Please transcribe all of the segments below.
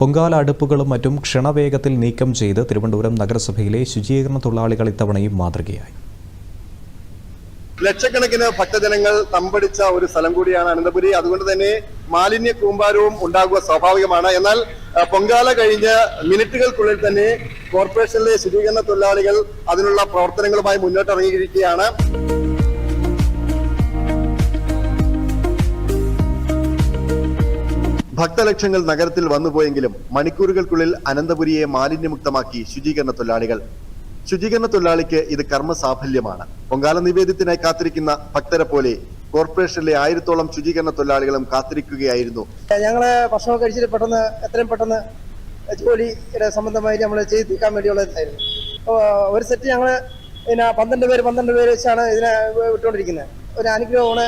പൊങ്കാല അടുപ്പുകളും മറ്റും ക്ഷണവേഗത്തിൽ നീക്കം ചെയ്ത് തിരുവനന്തപുരം നഗരസഭയിലെ ശുചീകരണ തൊഴിലാളികൾ ഇത്തവണയും മാതൃകയായി. ലക്ഷക്കണക്കിന് ഭക്തജനങ്ങൾ തമ്പടിച്ച ഒരു സ്ഥലം കൂടിയാണ് അനന്തപുരി. അതുകൊണ്ട് തന്നെ മാലിന്യ കൂമ്പാരവും ഉണ്ടാകുക സ്വാഭാവികമാണ്. എന്നാൽ പൊങ്കാല കഴിഞ്ഞ് മിനിറ്റുകൾക്കുള്ളിൽ തന്നെ കോർപ്പറേഷനിലെ ശുചീകരണ തൊഴിലാളികൾ അതിനുള്ള പ്രവർത്തനങ്ങളുമായി മുന്നോട്ടിറങ്ങിയിരിക്കുകയാണ്. ഭക്തലക്ഷങ്ങൾ നഗരത്തിൽ വന്നുപോയെങ്കിലും മണിക്കൂറുകൾക്കുള്ളിൽ അനന്തപുരിയെ മാലിന്യമുക്തമാക്കി ശുചീകരണ തൊഴിലാളികൾ. ശുചീകരണ തൊഴിലാളിക്ക് ഇത് കർമ്മ സാഫല്യമാണ് പൊങ്കാല നിവേദ്യത്തിനായി കാത്തിരിക്കുന്ന ഭക്തരെ പോലെ കോർപ്പറേഷനിലെ ആയിരത്തോളം ശുചീകരണ തൊഴിലാളികളും കാത്തിരിക്കുകയായിരുന്നു. ഞങ്ങൾ ഭക്ഷണം കഴിച്ചിട്ട് പെട്ടെന്ന് എത്രയും പെട്ടെന്ന് ജോലിയുടെ സംബന്ധമായിട്ട് നമ്മൾ ചെയ്ത് തീർക്കാൻ അപ്പോൾ ഒരു സെറ്റ് ഞങ്ങൾ പിന്നെ പന്ത്രണ്ട് പേര് പന്ത്രണ്ട് പേര് വെച്ചാണ് ഇതിനെ വിട്ടുകൊണ്ടിരിക്കുന്നത്. ഒരു അനുഗ്രഹമാണ്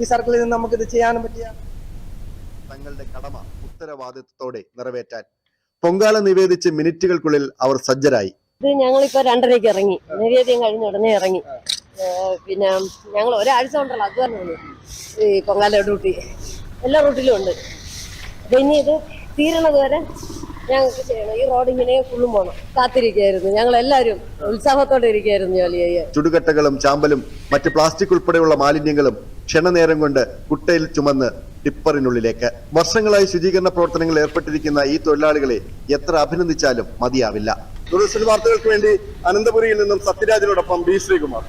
ഈ സർക്കിളിൽ നിന്ന് നമുക്ക് നമുക്കിത് ചെയ്യാനും പറ്റിയ തങ്ങളുടെ കടമ ഉത്തരവാദിത്വത്തോടെ നിറവേറ്റാൻ. പൊങ്കാല നിവേദിച്ച് മിനിറ്റുകൾക്കുള്ളിൽ അവർ സജ്ജരായി. ഇത് ഞങ്ങളിപ്പോ രണ്ടരയ്ക്ക് ഇറങ്ങി. നിവേദ്യം കഴിഞ്ഞ ഉടനെ ഇറങ്ങി. പിന്നെ ഞങ്ങൾ ഒരാഴ്ച കൊണ്ടുള്ള അധ്വാനമാണ് ഈ പൊങ്കാല ഡ്യൂട്ടി എല്ലാ റൂട്ടിലും ഉണ്ട്. അപ്പൊ ഇനി ഇത് തീരണത് വരെ ഞങ്ങൾക്ക് ചെയ്യണം. ഈ റോഡ് ഇങ്ങനെ ഫുള്ളും പോണം. കാത്തിരിക്കുകയായിരുന്നു ഞങ്ങൾ എല്ലാവരും ഉത്സാഹത്തോടെ ഇരിക്കുകയായിരുന്നു ജോലി ചെയ്യാൻ. ചുടുകട്ടകളും ചാമ്പലും മറ്റ് പ്ലാസ്റ്റിക് ഉൾപ്പെടെയുള്ള മാലിന്യങ്ങളും ക്ഷണനേരം കൊണ്ട് കുട്ടയിൽ ചുമന്ന് ടിപ്പറിനുള്ളിലേക്ക്. വർഷങ്ങളായി ശുചീകരണ പ്രവർത്തനങ്ങളിൽ ഏർപ്പെട്ടിരിക്കുന്ന ഈ തൊഴിലാളികളെ എത്ര അഭിനന്ദിച്ചാലും മതിയാവില്ല. ദൂരദർശൻ വാർത്തകൾക്ക് വേണ്ടി അനന്തപുരിയിൽ നിന്നും സത്യരാജിനോടൊപ്പം ബി ശ്രീകുമാർ.